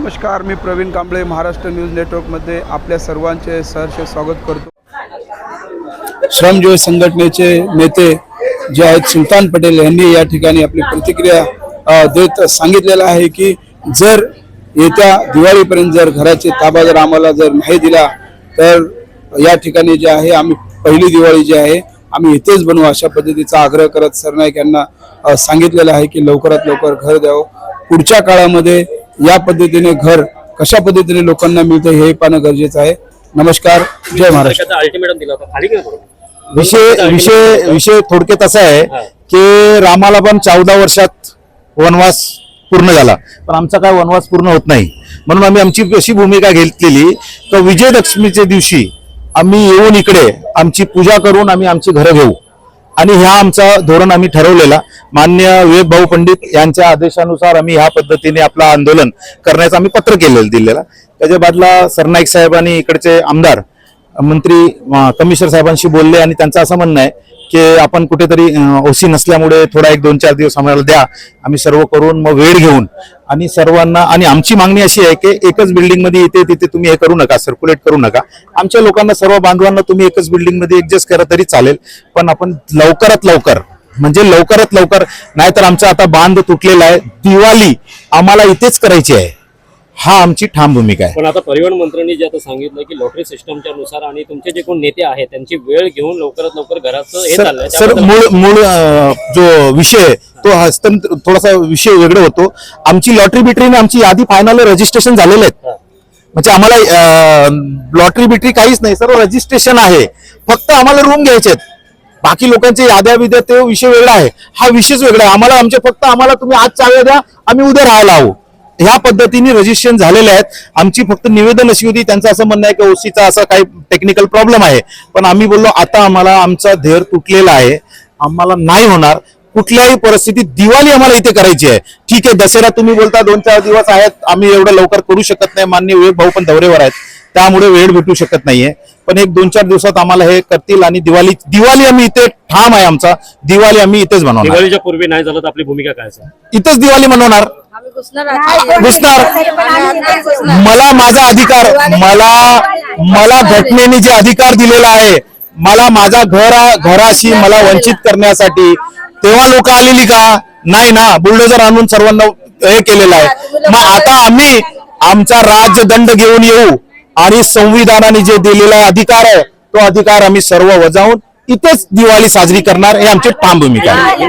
नमस्कार मी प्रवीण कांबळे महाराष्ट्र न्यूज नेटवर्कमध्ये आपल्या सर्वांचे सहर्ष स्वागत करतो. श्रमजीवी संघटनेचे नेते जे आहेत सुलतान पटेल यांनी या ठिकाणी आपली प्रतिक्रिया देत सांगितलेलं आहे की जर येत्या दिवाळीपर्यंत जर घराचे ताबा जर आम्हाला जर नाही दिला तर या ठिकाणी जे आहे आम्ही पहिली दिवाळी जी आहे आम्ही इथेच बनवू अशा पद्धतीचा आग्रह करत सरनाईक यांना सांगितलेलं आहे की लवकरात लवकर घर द्यावं. पुढच्या काळामध्ये या पद्धतीने घर कशा पद्धतीने लोकांना मिळतं हे पाहणं गरजेचं आहे. नमस्कार. जय महाराष्ट्र. अल्टिमेटम दिला होता. खाली गेला थोडं. विषय विषय विषय थोडक्यात असा आहे की रामाला पण चौदा वर्षात वनवास पूर्ण झाला. पण आमचा काय वनवास पूर्ण होत नाही. म्हणून आम्ही आमची अशी भूमिका घेतलेली तर विजयदशमीच्या दिवशी आम्ही येऊन इकडे आमची पूजा करून आम्ही आमची घरं घेऊ. आणि ह्या आमचा धोरण आम्ही ठरवलेला. मान्य विवेक भाऊ पंडित यांच्या आदेशानुसार आम्ही ह्या पद्धतीने आपलं आंदोलन करण्याचं आम्ही पत्र केलेलं दिलेलं. त्याच्या बाजूला सरनाईक साहेबांनी इकडचे आमदार मंत्री कमिशनर साहेबांशी बोलले आणि त्यांचं असं म्हणणं आहे की आपण कुठेतरी ओसी नसल्यामुळे थोडा एक दोन चार दिवस आम्हाला द्या आम्ही सर्व करून मग वेळ घेऊन आणि सर्वांना आणि आमची मागणी अशी आहे की एकच बिल्डिंगमध्ये इथे तिथे तुम्ही हे करू नका सर्क्युलेट करू नका. आमच्या लोकांना सर्व बांधवांना तुम्ही एकच बिल्डिंगमध्ये ऍडजस्ट करा तरी चालेल पण आपण लवकरात लवकर म्हणजे लवकरात लवकर नाहीतर आमचा आता बांध तुटलेला आहे. दिवाळी आम्हाला इथेच करायची आहे. हा आमची ठाम भूमिका आहे. पण आता परिवहन मंत्र्यांनी जे आता सांगितलं की लॉटरी सिस्टमच्या नुसार आणि तुमचे जे कोण नेते आहेत त्यांची वेळ घेऊन लवकरात लवकर घराचं हे सर चाललंय. सर त्याबद्दल- मूळ मूळ जो विषय तो हस्तांतर थोडासा विषय वेगळा होतो. आमची लॉटरी बिटरीने आमची यादी फायनल रजिस्ट्रेशन झालेले आहेत. म्हणजे आम्हाला लॉटरी बिटरी काहीच नाही सर्व रजिस्ट्रेशन आहे. फक्त आम्हाला रूम घ्यायचे आहेत. बाकी लोकांचे याद्या बिद्या ते विषय वेगळा आहे. हा विषयच वेगळा आहे. आम्हाला आमचे फक्त आम्हाला तुम्ही आज चाव्या द्या. आम्ही उद्या राहायला आहो ह्या पद्धतीने रजिस्ट्रेशन झालेले आहेत. आमची फक्त निवेदन अशी होती. त्यांचं असं म्हणणं आहे की ओसीचा असा काही टेक्निकल प्रॉब्लेम आहे. पण आम्ही बोललो आता आम्हाला आमचा धेर तुटलेला आहे. आम्हाला नाही होणार. कुठल्याही परिस्थितीत दिवाळी आम्हाला इथे करायची आहे. ठीक आहे दसरा तुम्ही बोलता दोन चार दिवस आहेत. आम्ही एवढं लवकर करू शकत नाही. मान्य वेळ भाऊ पण दौऱ्यावर आहेत. त्यामुळे वेळ भेटू शकत नाहीये. पण एक दोन चार दिवसात आम्हाला हे करतील आणि दिवाळी दिवाळी आम्ही इथे ठाम आहे आमचा. दिवाळी आम्ही इथेच बनवणार. दिवाळीच्या पूर्वी नाही झालं तर आपली भूमिका काय असेल इथेच दिवाळी मनवणार. घुसणार. मला माझा अधिकार मला मला घटनेने जे अधिकार दिलेला आहे मला माझा घर घराशी मला वंचित करण्यासाठी तेव्हा लोक आलेली का? नाही ना. बुलडोजर आणून सर्वांना हे केलेलं आहे. मग आता आम्ही आमचा राज्यदंड घेऊन येऊ. आणि संविधानाने जे दिलेला अधिकार आहे तो अधिकार आम्ही सर्व वजावून इथेच दिवाळी साजरी करणार. हे आमची ठाम भूमिका आहे.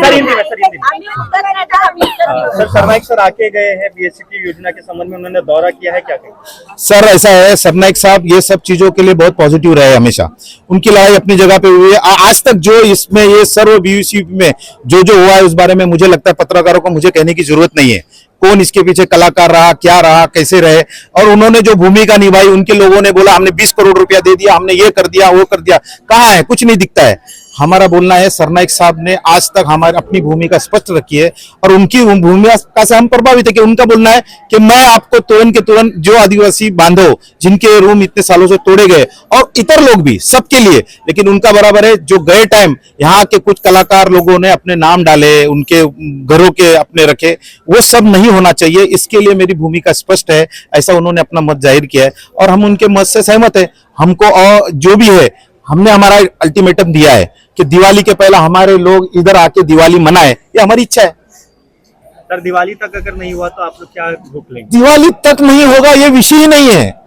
सर सरनाइक सर आके गए हैं बीएससी की योजना के संबंध में उन्होंने दौरा किया है क्या कहीं? सर ऐसा है सरनाइक साहब ये सब चीज़ों के लिए बहुत पॉजिटिव रहे हमेशा। उनकी लड़ाई अपनी जगह पे हुई है। आज तक जो इसमें ये सर्व बीयूसी में जो जो हुआ है उस बारे में मुझे लगता है पत्रकारों को मुझे कहने की ज़रूरत नहीं है। कौन इसके पीछे कलाकार रहा क्या रहा कैसे रहे? और उन्होंने जो भूमिका निभाई उनके लोगों ने बोला हमने 20 करोड़ रुपया दे दिया हमने ये कर दिया वो कर दिया। कहाँ है? कुछ नहीं दिखता है। हमारा बोलना है सरनाइक साहब ने आज तक हमारी अपनी भूमिका स्पष्ट रखी है और उनकी उन भूमिका से हम प्रभावित है कि उनका बोलना है कि मैं आपको तुरंत के तुरंत जो आदिवासी बांधव जिनके रूम इतने सालों से तोड़े गए और इतर लोग भी सबके लिए, लेकिन उनका बराबर है जो गए टाइम यहाँ के कुछ कलाकार लोगों ने अपने नाम डाले, उनके घरों के अपने रखे, वो सब नहीं होना चाहिए। इसके लिए मेरी भूमिका स्पष्ट है, ऐसा उन्होंने अपना मत ज़ाहिर किया है और हम उनके मत से सहमत है। हमको और जो भी है हमने हमारा अल्टीमेटम दिया है कि दिवाली के पहले हमारे लोग इधर आके दिवाली मनाए। ये हमारी इच्छा है। सर दिवाली तक अगर नहीं हुआ तो आप लोग क्या रोक लेंगे? दिवाली तक नहीं होगा ये विषय ही नहीं है।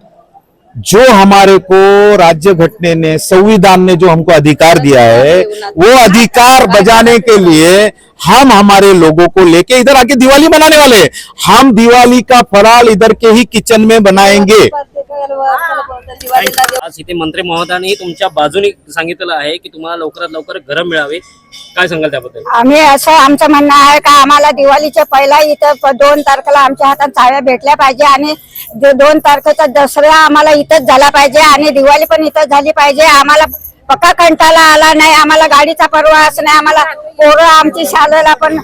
जो हमारे को राज्य घटने ने संविधान ने जो हमको अधिकार दिया है वो अधिकार बजाने के लिए हम हमारे लोगों को लेके इधर आके दिवाली मनाने वाले हैं। हम दिवाली का फराल इधर के ही किचन में बनाएँगे। आज इथे मंत्री महोदयांनी तुमच्या बाजूने सांगितलेलं आहे की तुम्हाला लवकरात लवकर घरं मिळावी. काय सांगाल त्याबद्दल? आम्ही असं आमचं म्हणणं आहे का आम्हाला दिवाळीच्या पहिला इथं दोन तारखेला आमच्या हातात चाव्या भेटल्या पाहिजे आणि जो दोन तारखेचा दसरा आम्हाला इथंच झाला पाहिजे आणि दिवाळी पण इथंच झाली पाहिजे. आम्हाला पक्का कंटाळा आला नाही आम्हाला गाडीचा परवास नाही आम्हाला पोरं आमची शाळेला पण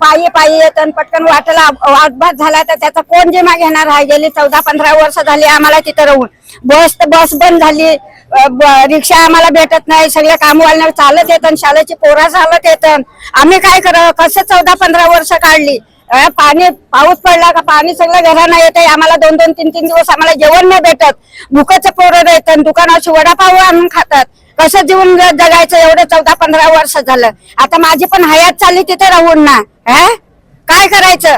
पायी पायी येत आणि पटकन वाटेला अपघात झाला तर त्याचा कोण जिमा घेणार? आहे गेली चौदा पंधरा वर्ष झाली आम्हाला तिथं राहून. बस तर बस बंद झाली. रिक्षा आम्हाला भेटत नाही सगळे कामवाल्या चालत येत शाळेची पोरा चालत येत. आम्ही काय करावं? कसं चौदा पंधरा वर्ष काढली? पाणी पाऊस पडला का पाणी सगळं घरानं येते आम्हाला दोन दोन तीन तीन दिवस आम्हाला जेवण नाही भेटत. भुकाचं पोरं येतात दुकानाची वडापाव आणून खातात. कसं जीवन जगायचं? एवढं चौदा पंधरा वर्ष झालं. आता माझी पण हयात चालली तिथे राहून ना. हा? काय करायचं?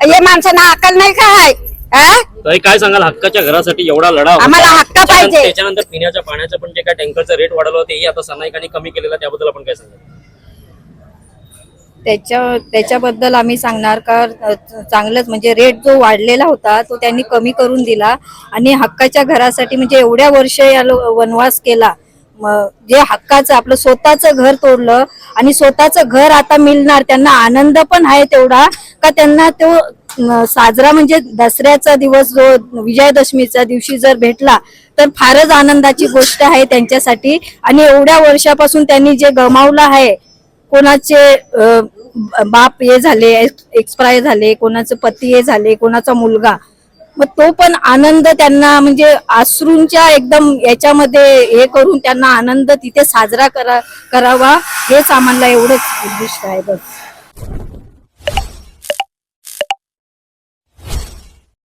हे माणसांना अकल नाही का हाय? हा? ताई काय सांगाल? हक्काच्या घरासाठी एवढा लढा होता. आम्हाला हक्क त्याच्यानंतर- पाहिजे. त्याच्यानंतर पिण्याच्या पाण्याचं पण जे काय टँकरचं रेट वाढवलं होतं तेही आता सनाईकांनी कमी केलेलं त्याबद्दल आपण काय सांगाल? त्याच्या त्याच्याबद्दल आम्ही सांगणार का? चांगलंच म्हणजे रेट जो वाढलेला होता तो त्यांनी कमी करून दिला. आणि हक्काच्या घरासाठी म्हणजे एवढ्या वर्ष या लो- वनवास केला जे हक्काचं आपलं स्वतःचं घर तोडलं आणि स्वतःचं घर आता मिळणार त्यांना आनंद पण आहे तेवढा का त्यांना तो साजरा म्हणजे दसऱ्याचा दिवस जो विजयादशमीच्या दिवशी जर भेटला तर फारच आनंदाची गोष्ट आहे त्यांच्यासाठी. आणि एवढ्या वर्षापासून त्यांनी जे गमावलं आहे कोणाचे बाप हे झाले एक्सपायर झाले कोणाचे पती हे झाले कोणाचा मुलगा मग तो पण आनंद त्यांना म्हणजे आसरूंच्या एकदम याच्यामध्ये हे करून त्यांना आनंद तिथे साजरा करा करावा हेच आम्हाला एवढंच उद्दिष्ट आहे बघ.